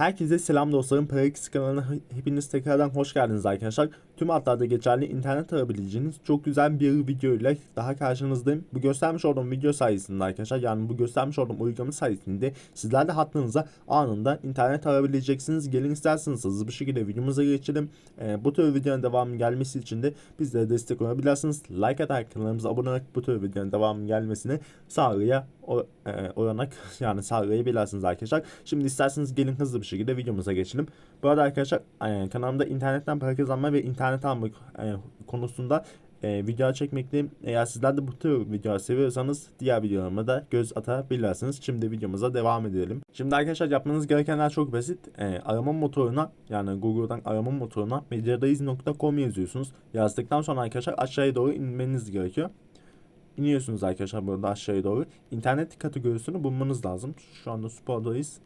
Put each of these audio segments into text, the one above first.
Herkese selam dostlarım. Parax kanalına hepiniz tekrardan hoş geldiniz arkadaşlar. Tüm hatlarda geçerli internet arayabileceğiniz çok güzel bir video ile daha karşınızdayım. Bu göstermiş olduğum video sayesinde arkadaşlar yani bu göstermiş olduğum uygulama sayesinde sizler de hattınıza anında internet arayabileceksiniz. Gelin isterseniz hızlı bir şekilde videomuza geçelim. Ee, bu tür videonun devamı gelmesi için de bizlere destek olabilirsiniz. Like atarak kanalımıza abone olarak bu tür videonun devamı gelmesini sağlaya o, e, yani sağlayabilirsiniz arkadaşlar. Şimdi isterseniz gelin hızlı bir şekilde videomuza geçelim. Bu arada arkadaşlar e, kanalımda internetten para kazanma ve internet alma e, konusunda e, video çekmekteyim. Eğer sizler de bu tür videoları seviyorsanız diğer videolarıma da göz atabilirsiniz. Şimdi videomuza devam edelim. Şimdi arkadaşlar yapmanız gerekenler çok basit. E, arama motoruna yani Google'dan arama motoruna medyadayız.com yazıyorsunuz. Yazdıktan sonra arkadaşlar aşağıya doğru inmeniz gerekiyor iniyorsunuz arkadaşlar burada aşağıya doğru. İnternet kategorisini bulmanız lazım. Şu anda spordayız.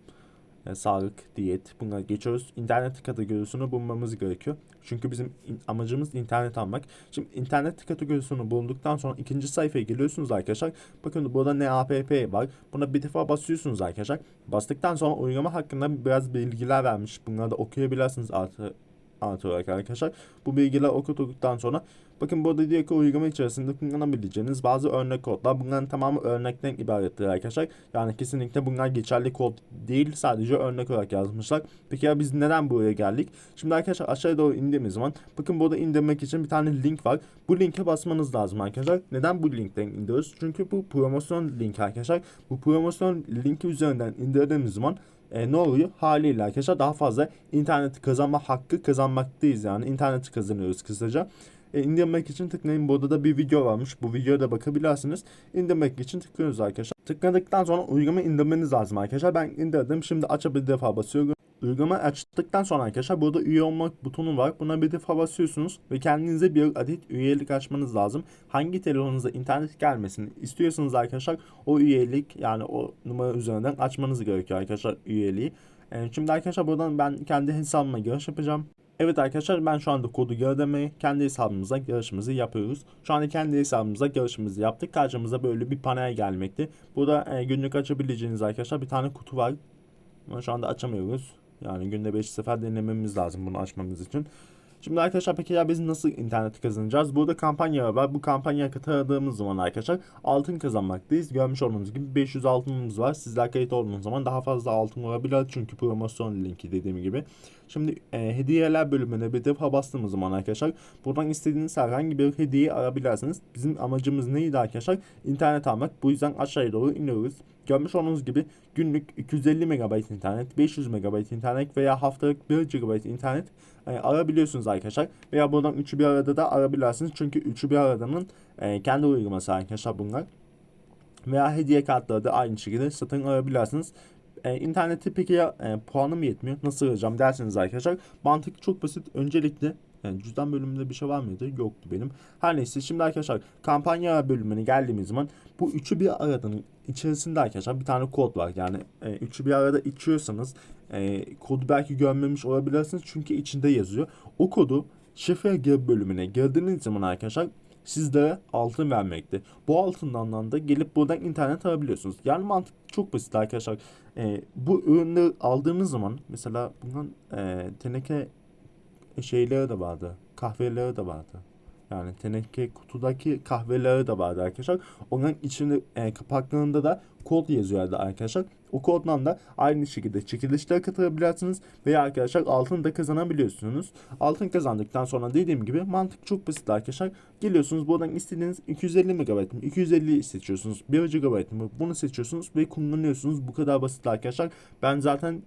Yani sağlık, diyet bunlar geçiyoruz. İnternet kategorisini bulmamız gerekiyor. Çünkü bizim in- amacımız internet almak. Şimdi internet kategorisini bulduktan sonra ikinci sayfaya geliyorsunuz arkadaşlar. Bakın burada ne app var. Buna bir defa basıyorsunuz arkadaşlar. Bastıktan sonra uygulama hakkında biraz bilgiler vermiş. Bunları da okuyabilirsiniz artı artı olarak arkadaşlar. Bu bilgiler okuduktan sonra bakın burada diyor ki uygulama içerisinde kullanabileceğiniz bazı örnek kodlar. Bunların tamamı örnekten ibarettir arkadaşlar. Yani kesinlikle bunlar geçerli kod değil. Sadece örnek olarak yazmışlar. Peki ya biz neden buraya geldik? Şimdi arkadaşlar aşağıya doğru indiğimiz zaman bakın burada indirmek için bir tane link var. Bu linke basmanız lazım arkadaşlar. Neden bu linkten indiriyoruz? Çünkü bu promosyon link arkadaşlar. Bu promosyon linki üzerinden indirdiğimiz zaman e, ne oluyor? Haliyle arkadaşlar daha fazla internet kazanma hakkı kazanmaktayız yani. interneti kazanıyoruz kısaca. E, indirmek için tıklayın. Burada da bir video varmış. Bu videoya da bakabilirsiniz. İndirmek için tıklıyoruz arkadaşlar. Tıkladıktan sonra uygulama indirmeniz lazım arkadaşlar. Ben indirdim. Şimdi aça bir defa basıyorum. Uygulama açtıktan sonra arkadaşlar burada üye olmak butonu var. Buna bir defa basıyorsunuz ve kendinize bir adet üyelik açmanız lazım. Hangi telefonunuza internet gelmesini istiyorsanız arkadaşlar o üyelik yani o numara üzerinden açmanız gerekiyor arkadaşlar üyeliği. E, şimdi arkadaşlar buradan ben kendi hesabıma giriş yapacağım. Evet arkadaşlar ben şu anda kodu gördüğümü kendi hesabımıza girişimizi yapıyoruz. Şu anda kendi hesabımıza girişimizi yaptık. Karşımıza böyle bir panel gelmekte. Burada e, günlük açabileceğiniz arkadaşlar bir tane kutu var. Ama şu anda açamıyoruz. Yani günde 5 sefer denememiz lazım bunu açmamız için. Şimdi arkadaşlar peki ya biz nasıl internet kazanacağız? Burada kampanya var. Bu kampanyaya katıldığımız zaman arkadaşlar altın kazanmaktayız. Görmüş olduğunuz gibi 500 altınımız var. Sizler kayıt olduğunuz zaman daha fazla altın olabilir. Çünkü promosyon linki dediğim gibi. Şimdi e, hediyeler bölümüne bir defa bastığımız zaman arkadaşlar buradan istediğiniz herhangi bir hediye arabilirsiniz. Bizim amacımız neydi arkadaşlar? İnternet almak. Bu yüzden aşağıya doğru iniyoruz. Görmüş olduğunuz gibi günlük 250 MB internet, 500 MB internet veya haftalık 1 GB internet e, arabiliyorsunuz arkadaşlar. Veya buradan üçü bir arada da arabilirsiniz. Çünkü üçü bir aradanın e, kendi uygulaması arkadaşlar bunlar. Veya hediye kartları da aynı şekilde satın alabilirsiniz. E, internette peki ya e, puanım yetmiyor. Nasıl alacağım derseniz arkadaşlar. Mantık çok basit. Öncelikle yani cüzdan bölümünde bir şey var mıydı? Yoktu benim. Her neyse şimdi arkadaşlar kampanya bölümüne geldiğimiz zaman bu üçü bir aradanın içerisinde arkadaşlar bir tane kod var. Yani e, üçü bir arada içiyorsanız e, kodu belki görmemiş olabilirsiniz çünkü içinde yazıyor. O kodu şifre gir bölümüne girdiğiniz zaman arkadaşlar sizlere altın vermekte. Bu altından da gelip buradan internet alabiliyorsunuz. Yani mantık çok basit arkadaşlar. E, bu ürünleri aldığınız zaman mesela bundan e, teneke şeyleri de vardı. Kahveleri de vardı. Yani teneke kutudaki kahveleri de vardı arkadaşlar. Onların içinde e, kapaklarında da kod yazıyordu arkadaşlar. O koddan da aynı şekilde çekilişlere katılabilirsiniz veya arkadaşlar altın da kazanabiliyorsunuz. Altın kazandıktan sonra dediğim gibi mantık çok basit arkadaşlar. Geliyorsunuz buradan istediğiniz 250 MB mi? 250 seçiyorsunuz. 1 GB mı? Bunu seçiyorsunuz ve kullanıyorsunuz. Bu kadar basit arkadaşlar. Ben zaten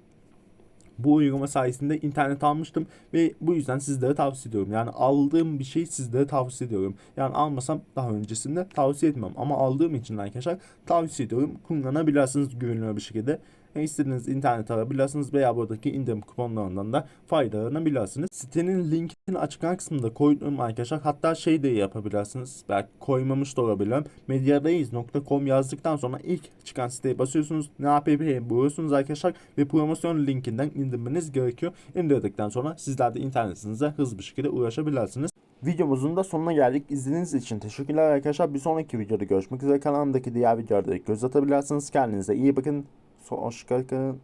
bu uygulama sayesinde internet almıştım ve bu yüzden sizlere tavsiye ediyorum. Yani aldığım bir şey sizlere tavsiye ediyorum. Yani almasam daha öncesinde tavsiye etmem ama aldığım için arkadaşlar tavsiye ediyorum. Kullanabilirsiniz güvenilir bir şekilde. E, istediğiniz internet alabilirsiniz veya buradaki indirim kuponlarından da faydalanabilirsiniz. Sitenin linkini açıklama kısmında koydum arkadaşlar. Hatta şey de yapabilirsiniz. Belki koymamış da olabilirim. Medyadayız.com yazdıktan sonra ilk çıkan siteye basıyorsunuz. Ne app'yi buluyorsunuz arkadaşlar ve promosyon linkinden indirmeniz gerekiyor. İndirdikten sonra sizler de internetinize hızlı bir şekilde ulaşabilirsiniz. Videomuzun da sonuna geldik. İzlediğiniz için teşekkürler arkadaşlar. Bir sonraki videoda görüşmek üzere. Kanalımdaki diğer videolarda göz atabilirsiniz. Kendinize iyi bakın. Hoşçakalın.